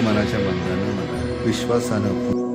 मनाच्या बंधानं मला विश्वासानं